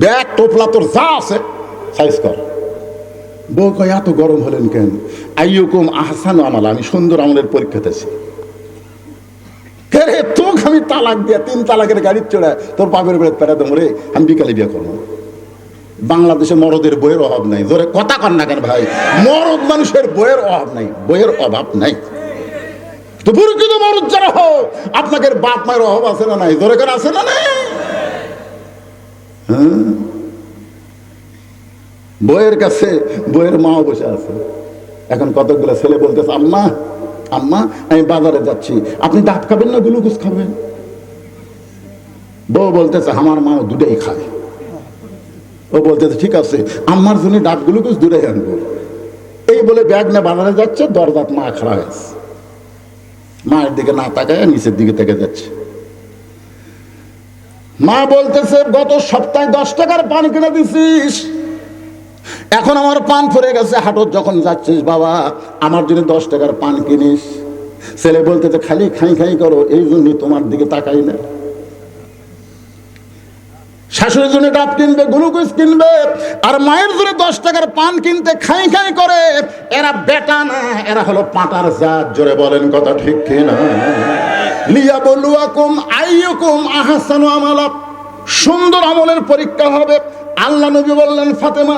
Bag, টোপলা, তোর যা আছে সাইজ কর। বউ কয়, এত গরম হলেন কেন? আইয়ুকুম আহসান আমাল, আমি সুন্দর আমলের পরীক্ষাতেছি রে, তোকে আমি তালাক দিয়া, তিন তালাকের গাড়ির চড়া তোর বাপের বেড়ে পেটাতে মরে আমি বিকালে বিয়ে করব। বাংলাদেশে মরদের বইয়ের অভাব নাই। জোরে কথা কর না কেন ভাই? মরদ মানুষের বইয়ের অভাব নাই, বইয়ের অভাব নাই। তো বুরকিত মরদ যারা হো আপনাকে বাপ মায়ের অভাব আছে না নাই? জোরে কেন, আছে না নাই? হ্যাঁ? বইয়ের কাছে, বইয়ের মাও বসে আছে। এখন কতগুলো ছেলে বলতেছে, আম্মা আম্মা, আমি বাজারে যাচ্ছি। আপনি দাঁত খাবেন না গ্লুকোজ খাবেন? বউ বলতেছে, আমার মাও দুটাই খায়। ও বলতেছে, ঠিক আছে, আম্মার জন্য ডাব গ্লুকোজ দুটাই আনব। এই বলে ব্যাগ না বাজারে যাচ্ছে দরজাত মা খাড়া হয়েছে মায়ের দিকে না তাকায়, নিচের দিকে থেকে যাচ্ছে। মা বলতেছে, গত সপ্তাহে দশ টাকার পান কিনে দিছিস। এখন আমার পান ফুরে গেছে হাটত যখন যাচ্ছিস বাবা, আমার জন্য দশ টাকার পান কিনিস। ছেলে বলতেছে, খালি খাই খাই করো, এই জন্যই তোমার দিকে তাকাই না। শাশুড়ির জন্য ডাব কিনবে, গ্লুকোজ কিনবে, আর মায়ের জন্য দশ টাকার পান কিনতে খাই খাই করে। এরা বেটা না, এরা হলো পাটার জাত, জোরে বলেন কথা ঠিক কিনা? লিয়া বলুয়াকুম আইয়ুকুম আহসানু আমালা। সুন্দর আমলের পরীক্ষা হবে। আল্লাহ নবী বললেন, ফাতেমা,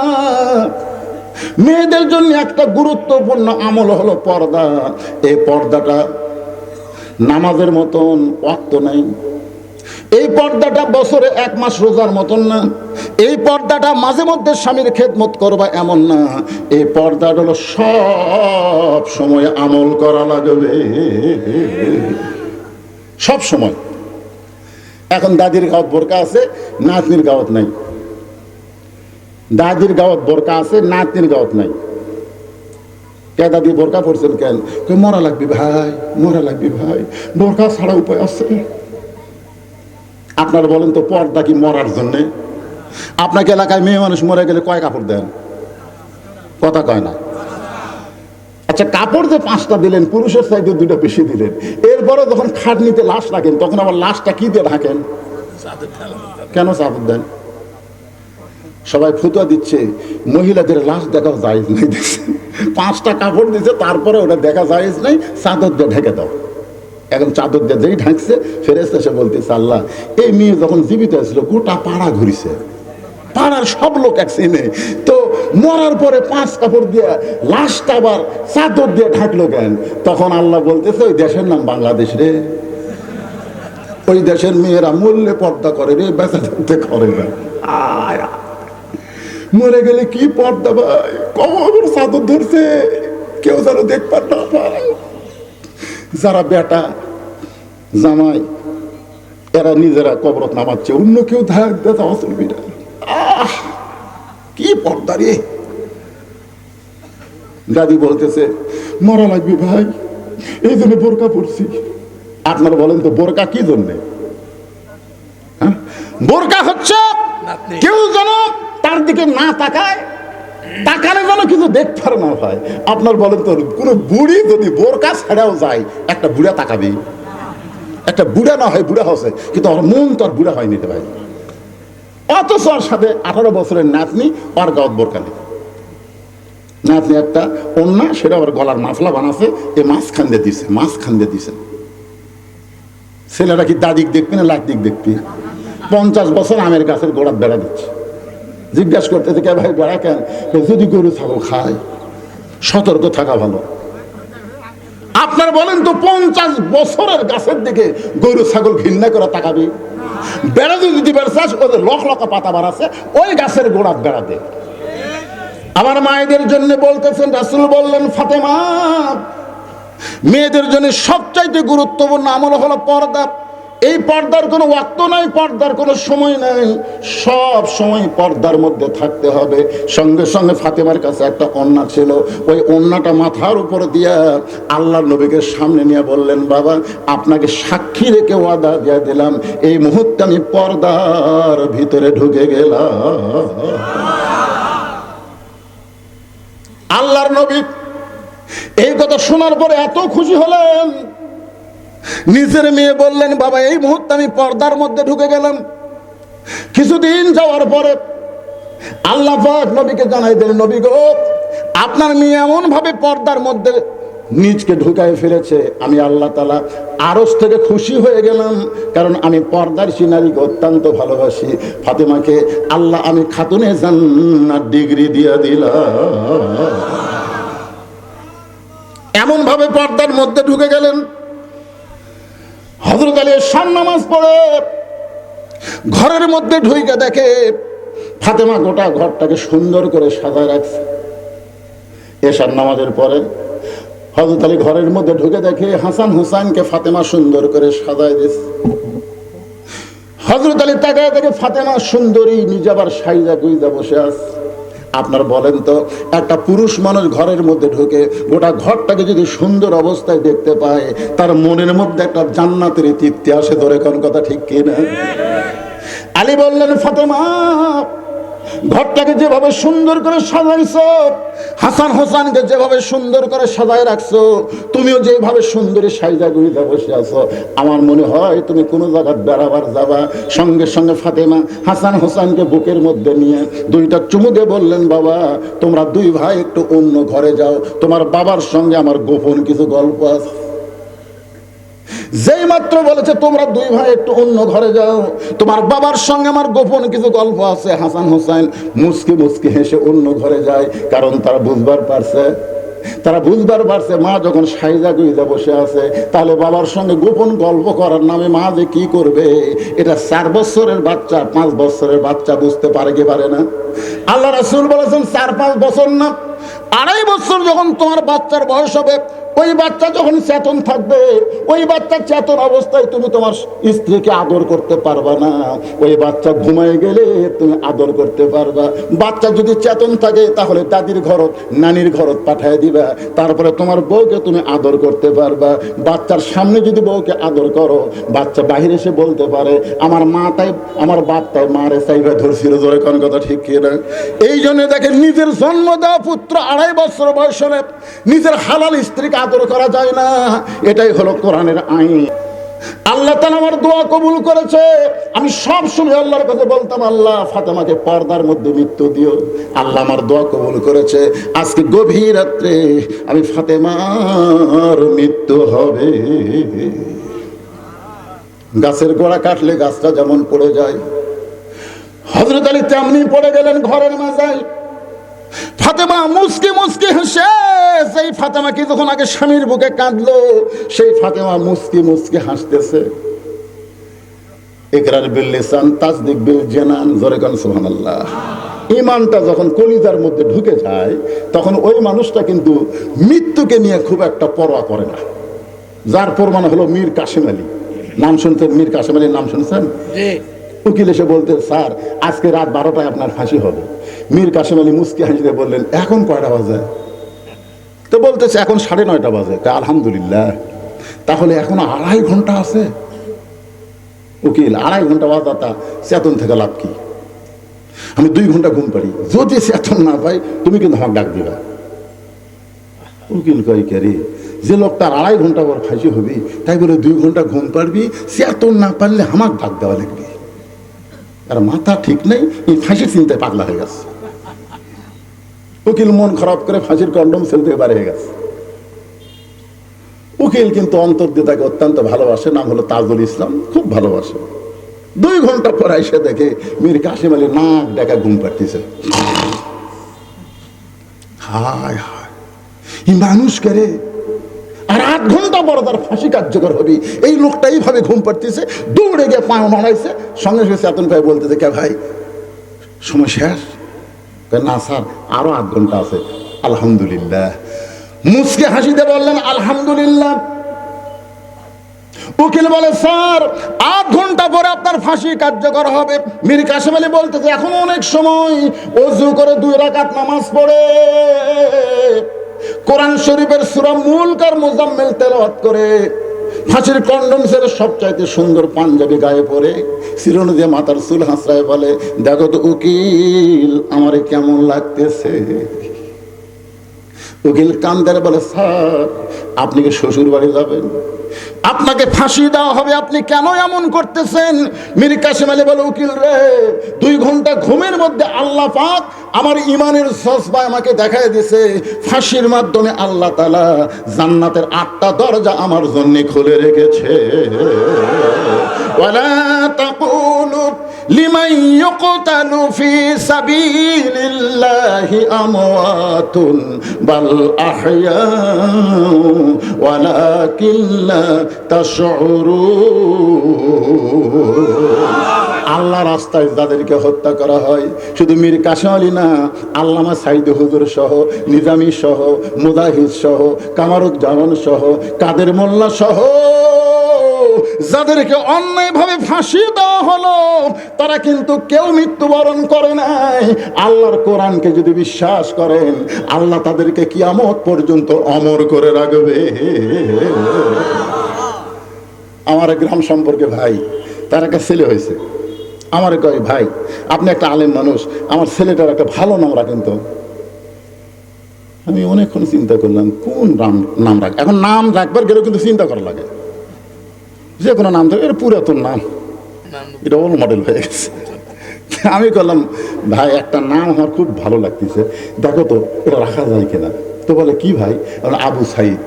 মেয়েদের জন্য একটা গুরুত্বপূর্ণ আমল হলো পর্দা। এই পর্দাটা নামাজের মতন অক্ত নাই। এই পর্দাটা বছরে এক মাস রোজার মতন না। এই পর্দাটা মাঝে মধ্যে স্বামীর খেদমত করবা এমন না। এই পর্দাটা হলো সব সময় আমল করা লাগবে। সব সময়। এখন দাদির গাঁত বোরকা আছে, নাতনির গাঁত নাই। দাদির গাঁত বোরকা আছে, নাতনির গাঁত নাই। কে দাদি বোরকা পড়ছেন কেন? কই, মরা লাগবি ভাই, মরা লাগবি ভাই, বোরকা ছাড়া উপায় আছে আপনারা বলেন তো, পর্দা কি মরার জন্যে? আপনাকে এলাকায় মেয়ে মানুষ মরে গেলে কয় কাপড় দেন? কথা কয় না। আচ্ছা কাপড় যে পাঁচটা দিলেন পুরুষের সাইডে দুটো বেশি দিলেন। এরপরে যখন খাটনিতে লাশ রাখেন তখন আবার লাশটা কি দিয়ে ঢাকেন? কেন চাদর দেন সবাই ফুতুয়া দিচ্ছে মহিলাদের লাশ দেখা জায়েজ নাই পাঁচটা কাপড় দিচ্ছে তারপরে ওটা দেখা জায়েজ নাই চাদর দিয়ে ঢেকে দাও। এখন চাদর দিয়ে যেই ঢাকছে ফেরেস এসে বলতেছে আল্লাহ এই মেয়ে যখন জীবিত ছিল গোটা পাড়া ঘুরিছে। পাড়ার সব লোক এক সিনে তো মরার পরে পাঁচ কাপড় দিয়ে লাশটা আবার চাদর দিয়ে ঢাকলো কেন? তখন আল্লাহ বলতেছে, ওই দেশের নাম বাংলাদেশ রে। ওই দেশের মেয়েরা মূল্যে পর্দা করে রে, বেচা ধরতে করে না। মরে গেলে কি পর্দা ভাই? কবর চাদর ধরছে? কেউ যেন দেখবার না পায়। যারা বেটা, জামাই, এরা নিজেরা কবরত নামাচ্ছে, অন্য কেউ ধাক দেখা অসুবিধা আহ! কি পর্দা রে? দাদি বলতেছে মরা লাগবে ভাই এই জন্য বোরকা পড়ছি আপনারা বলেন তো বোরকা কি জন্যে? হ্যাঁ? বোরকা হচ্ছে কেউ যেন তার দিকে না তাকায় তাকালে যেন কিছু দেখতে না ভাই। আপনার বলেন তো কোনো বুড়ি যদি বোরকা ছাড়াও যায় একটা বুড়া তাকাবে। একটা বুড়া না হয় বুড়া হচ্ছে কিন্তু আমার মন তো আর বুড়া হয়নি রে ভাই। অথচ ওর সাথে আঠারো বছরের নাতনি ওর গাঁত বোরকা নাতনি একটা অন্যা সেটা আবার গলার মাফলা বানাছে, এ মাঝখান দিয়ে দিছে, মাঝখান দিয়ে দিছে। ছেলেরা কি দাদিক দেখবি না লাখ দিক দেখবি? পঞ্চাশ বছর আমের গাছের গোড়ার বেড়া দিচ্ছে। জিজ্ঞাসা করতেছে কে ভাই, বেড়া কেন? যদি গরু, ছাগল খায়, সতর্ক থাকা ভালো। আপনার বলেন তো, পঞ্চাশ বছরের গাছের দিকে গরু, ছাগল ঘৃণা করে তাকাবি? বেড়া যদি দিতে পারছাস ওদের লক লকা পাতা বাড়াছে ওই গাছের গোড়ার বেড়া দে আমার মায়েদের জন্য বলতেছেন, রাসুল বললেন, ফাতেমা, মেয়েদের জন্য সবচাইতে গুরুত্বপূর্ণ আমল হলো পর্দা। এই পর্দার কোনো ওয়াক্ত নাই, পর্দার কোনো সময় নাই। সব সময় পর্দার মধ্যে থাকতে হবে। সঙ্গে সঙ্গে ফাতেমার কাছে একটা অন্না ছিল। ওই অন্যটা মাথার উপরে দিয়া আল্লাহ নবীকে সামনে নিয়ে বললেন, বাবা, আপনাকে সাক্ষী রেখে ওয়াদা দিয়ে দিলাম। এই মুহূর্তে আমি পর্দার ভিতরে ঢুকে গেলাম। আল্লাহর নবী এই কথা শোনার পরে এত খুশি হলেন নিজের মেয়ে বললেন, বাবা, এই মুহূর্তে আমি পর্দার মধ্যে ঢুকে গেলাম। কিছুদিন যাওয়ার পরে আল্লাহ নবীকে জানাই দিলেন, নবী গো, আপনার মেয়ে এমন ভাবে পর্দার মধ্যে নিজকে ঢুকায় ফেলেছে। আমি আল্লাহ তালা আরস থেকে খুশি হয়ে গেলাম, কারণ আমি পর্দার সিনারিকে অত্যন্ত ভালোবাসি। ফাতেমাকে, আল্লাহ, আমি খাতুনে জান্নাত ডিগ্রি দিয়ে দিলাম। এমন ভাবে পর্দার মধ্যে ঢুকে গেলেন। হজরত আলী শান নামাজ পড়ে। ঘরের মধ্যে ঢুইকে দেখে ফাতেমা গোটা ঘরটাকে সুন্দর করে সাজায় রাখছে। এশার নামাজের পরে হজরত আলী ঘরের মধ্যে ঢুকে দেখে হাসান হুসাইনকে ফাতেমা সুন্দর করে সাজায় দিস হজরত আলী তাকায় দেখে ফাতেমা সুন্দরী নিজাবার সাইজা গুইজা বসে আস আপনার বলেন তো, একটা পুরুষ মানুষ ঘরের মধ্যে ঢুকে গোটা ঘরটাকে যদি সুন্দর অবস্থায় দেখতে পায়, তার মনের মধ্যে একটা জান্নাতের তৃপ্তি আসে ধরে কোন কথা ঠিক কিনা? আলী বললেন, ফাতেমা ঘরটাকে যেভাবে সুন্দর করে সাজাইছো, হাসান হোসানকে যেভাবে সুন্দর করে সাজায় রাখছো, তুমিও যেভাবে সুন্দরী সাইজা গুইজা বসে আছো, আমার মনে হয় তুমি কোনো জায়গায় বেড়াবার যাবা। সঙ্গে সঙ্গে ফাতেমা হাসান হোসানকে বুকের মধ্যে নিয়ে দুইটা চুমু দিয়ে বললেন, বাবা, তোমরা দুই ভাই একটু অন্য ঘরে যাও, তোমার বাবার সঙ্গে আমার গোপন কিছু গল্প আছে। যেই মাত্র বলেছে, তোমরা দুই ভাই একটু অন্য ঘরে যাও। তোমার বাবার সঙ্গে আমার গোপন কিছু গল্প আছে। হাসান হোসেন মুসকি মুসকি হেসে অন্য ঘরে যায়, কারণ তারা বুঝবার পারছে। তারা বুঝবার পারছে, মা যখন সাইজা গুইজা বসে আছে, তাহলে বাবার সঙ্গে গোপন গল্প করার নামে মা যে কি করবে? এটা চার বছরের বাচ্চা, পাঁচ বছরের বাচ্চা বুঝতে পারে কি পারে না? আল্লাহ রাসুল বলেছেন, চার, পাঁচ বছর না, আড়াই বছর যখন তোমার বাচ্চার বয়স হবে ওই বাচ্চা যখন চেতন থাকবে, ওই বাচ্চা চেতন অবস্থায় তুমি তোমার স্ত্রীকে আদর করতে পারবা না। ওই বাচ্চা ঘুমায় গেলে তুমি আদর করতে পারবা। বাচ্চা যদি চেতন থাকে, তাহলে দাদির ঘরত, নানির ঘরত পাঠায় দিবা। তারপরে তোমার বউকে তুমি আদর করতে পারবা। বাচ্চার সামনে যদি বউকে আদর করো, বাচ্চা বাহিরে এসে বলতে পারে, আমার মা তাই আমার বাপ তাই মারে চাইবে ধরছিল। জোরে কোন কথা ঠিক কিনা এই জন্য দেখে নিজের জন্ম দেওয়া পুত্র আড়াই বছর বয়স নিজের হালাল স্ত্রীকে আদর করা যায় না। এটাই হলো কোরআনের আইন। আল্লাহ তালা আমার দোয়া কবুল করেছে। আমি সব সময় আল্লাহর কাছে বলতাম, আল্লাহ, ফাতেমাকে পর্দার মধ্যে মৃত্যু দিও। আল্লাহ আমার দোয়া কবুল করেছে। আজকে গভীর রাত্রে আমি ফাতেমার মৃত্যু হবে। গাছের গোড়া কাটলে গাছটা যেমন পড়ে যায়। হজরত আলী তেমনি পড়ে গেলেন ঘরের মাজায় ফাতেমা মুসকে মুসকে হেসে সেই ফাতেমাকে যখন আগে স্বামীর বুকে কাঁদলো সেই ফাতেমা মুসকে মুসকে হাসতেছে। একরার বিল লিসান তাসদিক বিল জেনান জোরে কান সুবহানাল্লাহ। ইমানটা যখন কলিজার মধ্যে ঢুকে যায় তখন ওই মানুষটা কিন্তু মৃত্যুকে নিয়ে খুব একটা পরোয়া করে না। যার প্রমাণ হলো মীর কাশিম আলী। নাম শুনছেন মীর কাশিম আলীর নাম শুনছেন? উকিল এসে বলতে স্যার আজকে রাত বারোটায় আপনার ফাঁসি হবে। মীর কাসিম আলী মুস্কি হাসিতে বললেন, এখন কয়টা বাজে? তো বলতেছে, এখন সাড়ে নয়টা বাজে। তা আলহামদুলিল্লাহ। তাহলে এখন আড়াই ঘণ্টা আছে? উকিল, আড়াই ঘণ্টা বাজাতা চেতন থেকে লাভ কি? আমি দুই ঘণ্টা ঘুম পারি যদি চেতন না পাই, তুমি কিন্তু আমাকে ডাক দিবা। উকিল কই কে যে লোকটার আড়াই ঘণ্টা পর ফাঁসি হবি, তাই বলে দুই ঘণ্টা ঘুম পারবি চেতন না পারলে আমাকে ডাক দেওয়া লাগবে। আর মাথা ঠিক নেই, এই ফাঁসির চিন্তায় পাগলা হয়ে গেছে। উকিল মন খারাপ করে ফাঁসির কন্ডম ফেলতে পারে হয়ে গেছে। উকিল কিন্তু অন্তর দিয়ে তাকে অত্যন্ত ভালোবাসে, নাম হলো তাজুল ইসলাম, খুব ভালোবাসে। দুই ঘণ্টা পর এসে দেখে মীর কাশিম আলী নাক ডাকা ঘুম পাড়তেছে। হায় হায়। মানুষ করে আর আট ঘণ্টা পর তার ফাঁসি কার্যকর হবে। এই লোকটা এইভাবে ঘুম পাড়তেছে, দৌড়ে গিয়ে পা নড়াইছে সঙ্গে সঙ্গে চেতন ভাই বলতেছে, কে ভাই? সময় শেষ? না স্যার আধ ঘণ্টা আছে। আলহামদুলিল্লাহ। মুসকে হাসিতে বললেন, আলহামদুলিল্লাহ। উকিল বলে, স্যার আধ ঘণ্টা পরে আপনার ফাঁসি কার্যকর হবে। মীর কাসেম আলী বলতেছে, এখন অনেক সময়। অজু করে দুই রাকাত নামাজ পড়ে। কোরআন শরীফের সুরা মুলক আর মোজাম্মেল তেলাওয়াত করে। ফাঁসির কন্ডমসের সবচাইতে সুন্দর পাঞ্জাবি গায়ে পরে চিরন দিয়ে মাথার চুল হাঁসরায় বলে, দেখো তো উকিল, আমারে কেমন লাগতেছে? উকিল কান্দারে বলে, স্যার, আপনি কি শ্বশুর বাড়ি যাবেন? আপনাকে ফাঁসি দেওয়া হবে, আপনি কেন এমন করতেছেন? মীর কাসিম আলী বলে, উকিল রে, দুই ঘণ্টা ঘুমের মধ্যে আল্লাহ পাক আমার ইমানের সসবা আমাকে দেখায় দিছে। ফাঁসির মাধ্যমে আল্লাহ তালা জান্নাতের আটটা দরজা আমার জন্য খুলে রেখেছে। তাকুলু লিমান ইউকতালু ফি সাবিলিল্লাহি আমওয়াতুন বাল আহইয়া ওয়ালাকিন লা তাশউরুন আল্লাহ রাস্তায় যাদেরকে হত্যা করা হয়, শুধু মীর কাশিম আলী না, আল্লামা সাইদ হুজুর সহ, নিজামী সহ, মুজাহিদ সহ, কামারুজ্জামান সহ, কাদের মোল্লা সহ যাদেরকে অন্যায়ভাবে ফাঁসি দেওয়া হলো, তারা কিন্তু কেউ মৃত্যুবরণ করে নাই। আল্লাহর কোরআনকে যদি বিশ্বাস করেন, আল্লাহ তাদেরকে কিয়ামত পর্যন্ত অমর করে রাখবে। আমার গ্রাম সম্পর্কে ভাই, তার একটা ছেলে হয়েছে। আমার কয়, ভাই, আপনি একটা আলেম মানুষ, আমার ছেলেটার একটা ভালো নাম রাখেন তো। আমি অনেকক্ষণ চিন্তা করলাম, কোন নাম নাম রাখ এখন নাম রাখবার গেলেও কিন্তু চিন্তা করা লাগে। যে কোনো নাম থাকে এটা পুরাতন নাম। এটা ওল মডেল হয়ে গেছে। আমি করলাম ভাই একটা নাম আমার খুব ভালো লাগতেছে। দেখো তো এটা রাখা যায় কিনা? তো বলে কি ভাই? আবু সাইদ।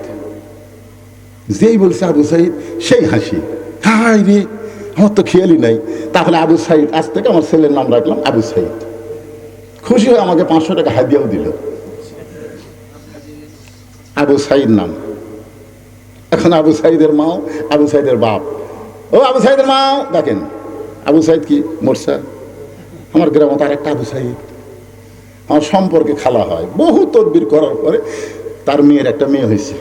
যেই বলছে আবু সাইদ সেই হাসি। হাই রে আমার তো খেয়ালই নাই। তাহলে আবু সাইদ আজ থেকে আমার ছেলের নাম রাখলাম আবু সাইদ। খুশি হয়ে আমাকে পাঁচশো টাকা হাদিয়াও দিল। আবু সাইদ নাম। এখন আবু সাইদের মাও, আবু সাইদের বাপ। ও আবু সাইদের মাও, দেখেন, আবু সাইদ কি মোরসা আমার গ্রামে তার একটা আবু সাইদ। আমার সম্পর্কে খালা হয়। বহু তদবির করার পরে তার মেয়ের একটা মেয়ে হয়েছে।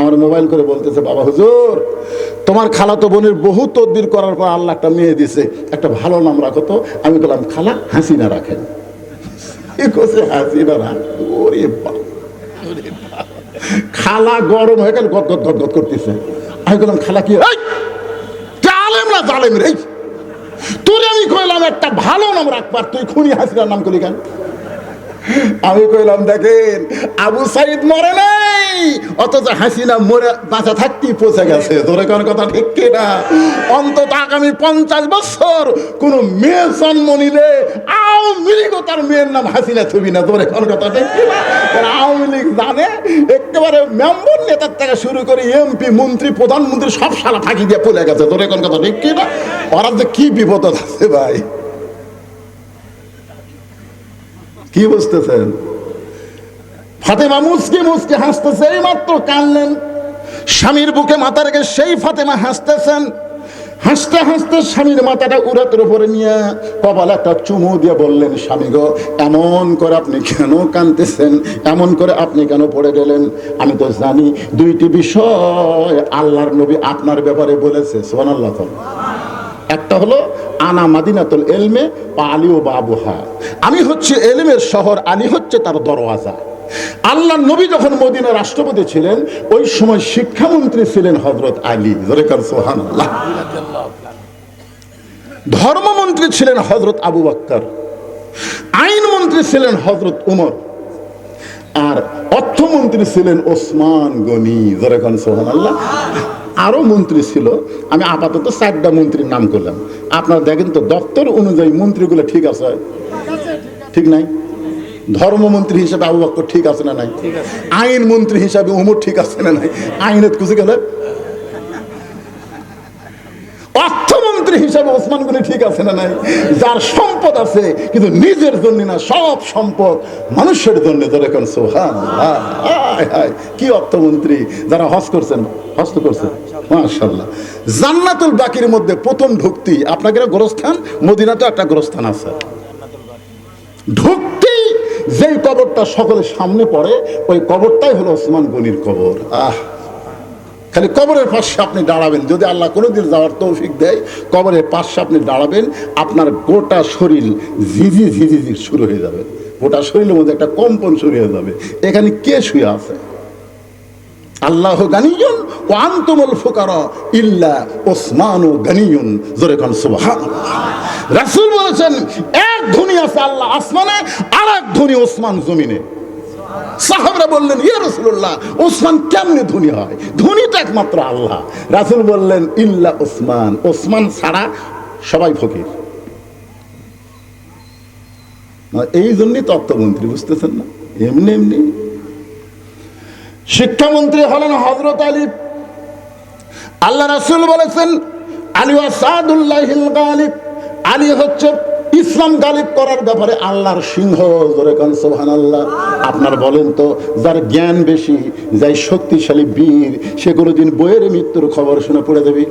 আমার মোবাইল করে বলতেছে, বাবা হুজুর, তোমার খালা তো বোনের বহু তদবির করার পর আল্লাহ একটা মেয়ে দিছে একটা ভালো নাম রাখো তো। আমি বললাম, খালা হাসিনা রাখেন। হাসিনা রাখ ওরে খালা গরম হয়ে গেল, গদ গদ গদ করতেছে। আমি বললাম, খালা কি এই না জালেম রে তোর আমি কইলাম একটা ভালো নাম রাখবার, তুই খুনি হাসিরার নাম করি কেন? আমি কইলাম, দেখেন, আবু সাইদ মরে নাই, অথচ হাসিনা মরে, বাঁচা থাকতেই পৌঁছে গেছে। তোর কোন কথা ঠিক কি না? অন্তত আগামী পঞ্চাশ বছর কোন মেয়ে জন্ম নিলে আওয়ামী লীগও তার মেয়ের নাম হাসিনা ছবি না তোর কোন কথা ঠিক কি না? কারণ আওয়ামী লীগ জানে, একেবারে মেম্বর নেতার থেকে শুরু করে এমপি, মন্ত্রী, প্রধানমন্ত্রী সব সালা ফাঁকি দিয়ে পড়ে গেছে তোর কোন কথা ঠিক কি না? ওরা যে কি বিপদ আছে ভাই? কি বুঝতেছেন? ফাতেমা মুসকে মুসকে হাসতেছে এই মাত্র কানলেন স্বামীর বুকে মাথা রেখে সেই ফাতেমা হাসতেছেন। হাসতে হাসতে স্বামীর মাথাটা উড়াতের উপরে নিয়ে কপাল একটা চুমু দিয়ে বললেন, স্বামী গো, এমন করে আপনি কেন কানতেছেন এমন করে আপনি কেন পড়ে গেলেন? আমি তো জানি দুইটি বিষয় আল্লাহর নবী আপনার ব্যাপারে বলেছে সোহান আল্লাহ একটা হলো আনা মাদিনাতুল এলমে বা আলী ও বাবুহা। আমি হচ্ছে এলমের শহর আলী হচ্ছে তার দরওয়াজা। আল্লাহ নবী যখন মদিনা রাষ্ট্রপতি ছিলেন, ওই সময় শিক্ষামন্ত্রী ছিলেন হজরত আলী। সোহান ধর্মমন্ত্রী ছিলেন হজরত আবু বাক্কর। আইনমন্ত্রী ছিলেন হজরত উমর। আর অর্থমন্ত্রী ছিলেন ওসমান গনি। জরেখান সোহান আল্লাহ আরও মন্ত্রী ছিল আমি আপাতত চারটা মন্ত্রীর নাম করলাম। আপনারা দেখেন তো দপ্তর অনুযায়ী মন্ত্রীগুলো ঠিক আছে? ঠিক নাই? ধর্মমন্ত্রী হিসাবে আবু বাক্য ঠিক আছে না নাই? আইন মন্ত্রী হিসাবে উমর ঠিক আছে না নাই? আইনের কুচে গেলে? হিসাবে ওসমান গনি ঠিক আছে না নাই? যার সম্পদ আছে, কিন্তু নিজের জন্য না, সব সম্পদ মানুষের জন্য ধরে সোহান কি অর্থমন্ত্রী যারা হজ করছেন হস্ত করছেন মাশাল্লাহ জান্নাতুল বাকির মধ্যে প্রথম ঢুকতি আপনাকে গোরস্থান? মদিনাতে একটা গোরস্থান আছে। ঢুকতেই যেই কবরটা সকলের সামনে পড়ে, ওই কবরটাই হলো ওসমান গনির কবর। আহ খালি কবরের পাশে আপনি দাঁড়াবেন। যদি আল্লাহ কোনোদিন যাওয়ার তৌফিক দেয়, কবরের পাশে আপনি দাঁড়াবেন, আপনার গোটা শরীর ঝিঝি ঝিঝি শুরু হয়ে যাবে। গোটা শরীরের মধ্যে একটা কম্পন শুরু হয়ে যাবে। এখানে কে শুয়ে আছে? আল্লাহ গানিয়ন ও আন্তমল ফুকারা ইল্লা ওসমান ও গানিয়ন। জোরে খান রাসূল বলেছেন, এক ধনী আছে আল্লাহ আসমানে আর এক ধনী ওসমান জমিনে। সাহাবরা বললেন, ইয়া রসুল্লাহ ওসমান কেমনে ধনী হয়? ধনী তো একমাত্র আল্লাহ। রাসুল বললেন, ইল্লা ওসমান ওসমান ছাড়া সবাই ফকির। এই জন্যই তত্ত্বমন্ত্রী বুঝতেছেন না? এমনি এমনি। শিক্ষামন্ত্রী হলেন হজরত আলী। আল্লাহ রাসুল বলেছেন, আলী ওয়াসাদুল্লাহ আলী হচ্ছে ইসলাম গালিব করার ব্যাপারে আল্লাহর সিংহ সোহান আল্লাহ আপনার বলেন তো, যার জ্ঞান বেশি, যাই শক্তিশালী বীর, সে কোনোদিন বইয়ের মৃত্যুর খবর শুনে পড়ে দেবে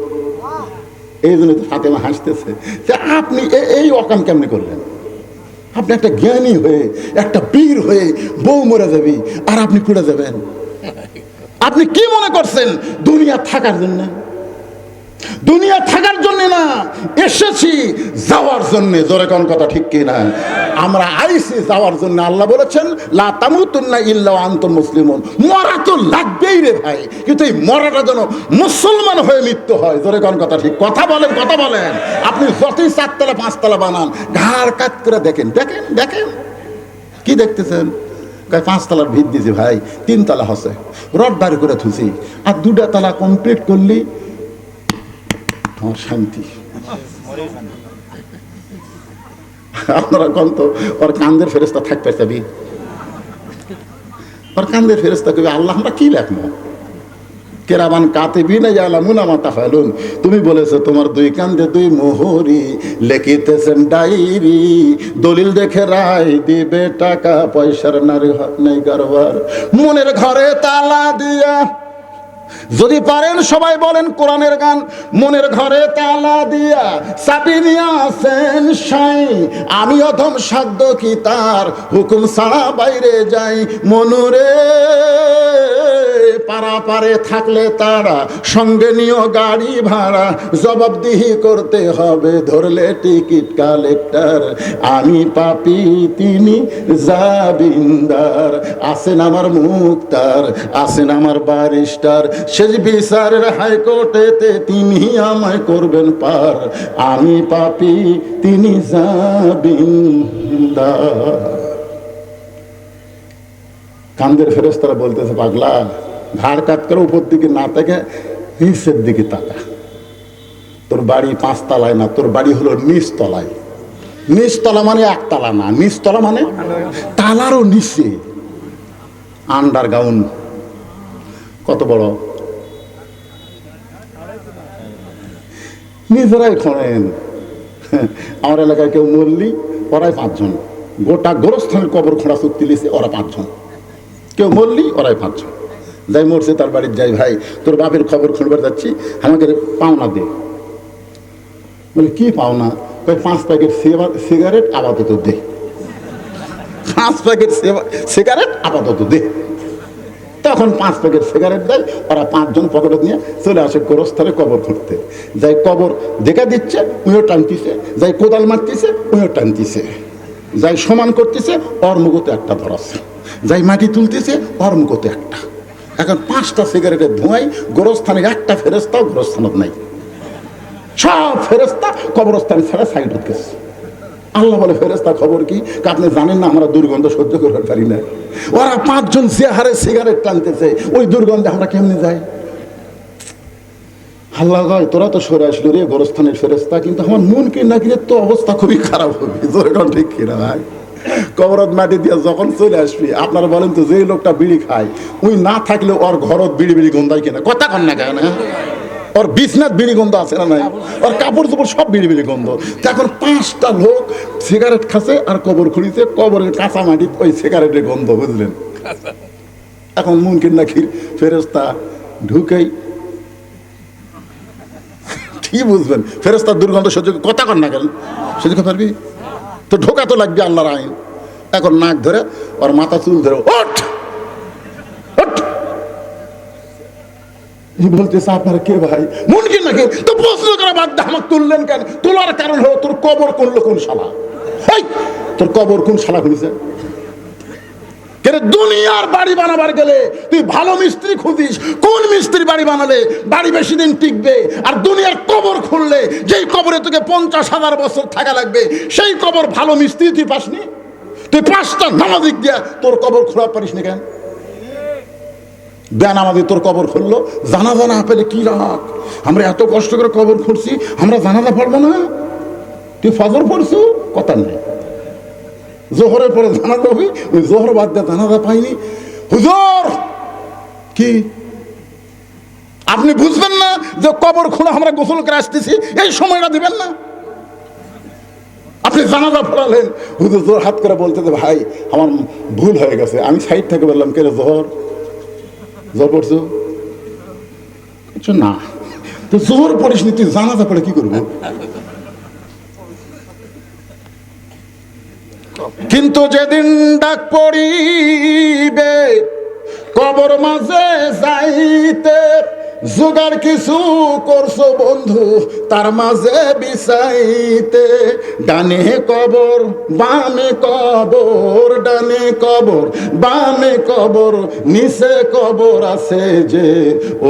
এই জন্য ফাতেমা হাসতেছে যে আপনি এই অকাম কেমনি করলেন? আপনি একটা জ্ঞানী হয়ে, একটা বীর হয়ে বউ মরে যাবি, আর আপনি পড়ে যাবেন। আপনি কি মনে করছেন? দুনিয়া থাকার জন্য? দুনিয়া থাকার জন্য না, এসেছি যাওয়ার জন্য। জোরে কোন কথা ঠিক কি না আমরা আইসি যাওয়ার জন্য। আল্লাহ বলেছেন, লা তামুতুন্না ইল্লা আনতুম মুসলিমুন। মরা তো লাগবেই রে ভাই, কিন্তু এই মরাটা যেন মুসলমান হয়ে মৃত্যু হয়। জোরে কোন কথা ঠিক? কথা বলেন কথা বলেন। আপনি যতই চারতলা, পাঁচতলা বানান, ঘাড় কাত করে দেখেন। দেখেন দেখেন। কি দেখতেছেন? পাঁচতলার ভিত দিছি ভাই, তিনতলা হসে। রড বাড়ি করে থুছি আর দুটা তলা কমপ্লিট করলি আমার শান্তি। আপনারা কন তো, ওর কান্দের ফেরেস্তা থাকতে চাবি? ওর কান্দের ফেরেস্তা কবি আল্লাহ, আমরা কি লেখবো? কেরামান কাতে বিনা জালা মুনামাতা ফেলুন তুমি বলেছ, তোমার দুই কান্দে দুই মোহরি, লেখিতেছেন ডাইরি দলিল দেখে রায় দিবে টাকা, পয়সার নারী নেই কারবার। মনের ঘরে তালা দিয়া যদি পারেন সবাই বলেন কোরআনের গান মনের ঘরে তালা দিয়া চাবি নিয়ে আসেন সাই। আমি অধম সাধ্য কি তার হুকুম ছাড়া বাইরে যাই। মনুরে পারা পারে থাকলে তারা সঙ্গে নিও গাড়ি ভাড়া। জবাবদিহি করতে হবে, ধরলে টিকিট কালেক্টর। আমি পাপি, তিনি জাবিন্দার। আছেন আমার মুক্তার আছেন আমার বারিস্টার শেষ বিচারের হাইকোর্টেতে তিনি আমায় করবেন পার। আমি পাপি, তিনি জাবিন্দার কান্দের ফেরেস্তারা বলতেছে, পাগলা, ঘাড় কাত করে উপর দিকে না তাকে নিচের দিকে তাকা। তোর বাড়ি পাঁচ পাঁচতলায় না, তোর বাড়ি হলো নিচতলায়। নিচতলা মানে একতলা না, নিচতলা মানে তালারও নিচে। আন্ডার গাউন কত বড়? নিজেরাই খনেন আমার এলাকায় কেউ মরলি, ওরাই পাঁচজন। গোটা গোরস্থানের কবর খোঁড়া চুক্তি লিছে ওরা পাঁচজন। কেউ মরলি, ওরাই পাঁচজন। যাই মরছে তার বাড়ির যাই ভাই, তোর বাপের খবর খুঁড়বার যাচ্ছি, আমাকে পাওনা দে। বলে, কি পাওনা? কই পাঁচ প্যাকেট সিগারেট, আপাতত দে। পাঁচ প্যাকেট সিগারেট, আপাতত দে। তখন পাঁচ প্যাকেট সিগারেট দেয়, ওরা পাঁচজন পকেটে নিয়ে চলে আসে গোরস্থানে কবর খুঁড়তে যাই কবর দেখা দিচ্ছে উইও টানতিছে, যাই কোদাল মারতিছে উইও টানতিছে। যাই সমান করতেছে, ওর মুখতে একটা ধরাচ্ছে যাই মাটি তুলতেছে, ওর মুখতে একটা। এখন পাঁচটা সিগারেটের ধোঁয়াই গোরস্থানের একটা ফেরস্তাও গোরস্থানত নাই। সব ফেরেস্তা কবরস্থান ছাড়া সাইড গেছে আল্লাহ বলে ফেরেস্তা খবর কি? আপনি জানেন না, আমরা দুর্গন্ধ সহ্য করতে পারি না। ওরা পাঁচজন যে হারে সিগারেট টানতেছে, ওই দুর্গন্ধে আমরা কেমনে যাই? আল্লাহ গায় তোরা তো সরে আসলো রে, গোরস্থানের ফেরেস্তা কিন্তু আমার মন কি না কিনে তো অবস্থা খুবই খারাপ হবে। কোন, ঠিক কিনা ভাই? কবরত মাটি দিয়ে যখন চলে আসবি, আপনারা বলেন তো যে লোকটা বিড়ি খায় ওই না থাকলে ওর ঘরত বিড়ি বিড়ি গন্ধায় কিনা? কথা কন না কেন হ্যাঁ? ওর বিছনাথ বিড়ি গন্ধ আছে না নাই? ওর কাপড় চোপড় সব বিড়ি বিড়ি গন্ধ। এখন পাঁচটা লোক সিগারেট খাচ্ছে আর কবর খুঁড়িছে, কবরের কাঁচা মাটি, ওই সিগারেটের গন্ধ, বুঝলেন? এখন মুমকিন নাকি ফেরেস্তা ঢুকেই ঠিক বুঝবেন ফেরেস্তার দুর্গন্ধ সহ্য কথা কর না কেন? সহ্য করতে পারবি? তো ঢোকা তো লাগবে আল্লাহর আইন। এখন নাক ধরে ওর মাথা চুল ধরে ওঠ! দুনিয়ার বাড়ি বানাবার গেলে তুই ভালো মিস্ত্রি খুঁজিস, কোন মিস্ত্রি বাড়ি বানালে বাড়ি বেশি দিন টিকবে? আর দুনিয়ার কবর খুললে যেই কবরে তোকে পঞ্চাশ হাজার বছর থাকা লাগবে, সেই কবর ভালো মিস্ত্রি তুই পাসনি? তুই পাঁচটা নামাজিক দিয়া তোর কবর খোলা পারিস না কেন? দেন আমাদের তোর কবর খুললো। জানাজা না পেলে কি রাখ আমরা এত কষ্ট করে কবর খুঁড়ছি, আমরা জানাজা পড়ব না। তুই ফজর পড়ছো? কথা নেই। জোহরের পরে জানাজা হবে ওই জোহর বাদ দিয়ে জানাজা পাইনি। হুজুর! কি? আপনি বুঝবেন না যে কবর খুঁড়ে আমরা গোসল করে আসতেছি, এই সময়টা দিবেন না? আপনি জানাজা পড়ালেন। হুজুর জোর হাত করে বলতে ভাই, আমার ভুল হয়ে গেছে। আমি সাইড থেকে বললাম, কে জোহর? জোর পড়ছো? কিছু না। তো জোর পড়িস নি তুই জানাজা পড়ে কি করব? কিন্তু যেদিন ডাক পড়িবে কবর মাঝে যাইতে জোগাড় কিছু করছ বন্ধু, তার মাঝে বিছাইতে ডানে কবর, বামে কবর, ডানে কবর, বামে কবর, নিচে কবর আছে যে,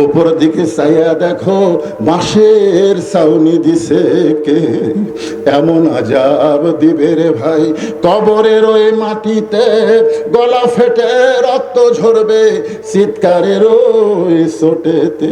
ওপর দিকে চাইয়া দেখো, বাঁশের ছাউনি দিছে কে। এমন আজাব দিবে রে ভাই, কবরের ওই মাটিতে গলা ফেটে রক্ত ঝরবে, চিৎকারের ওই চোটেতে।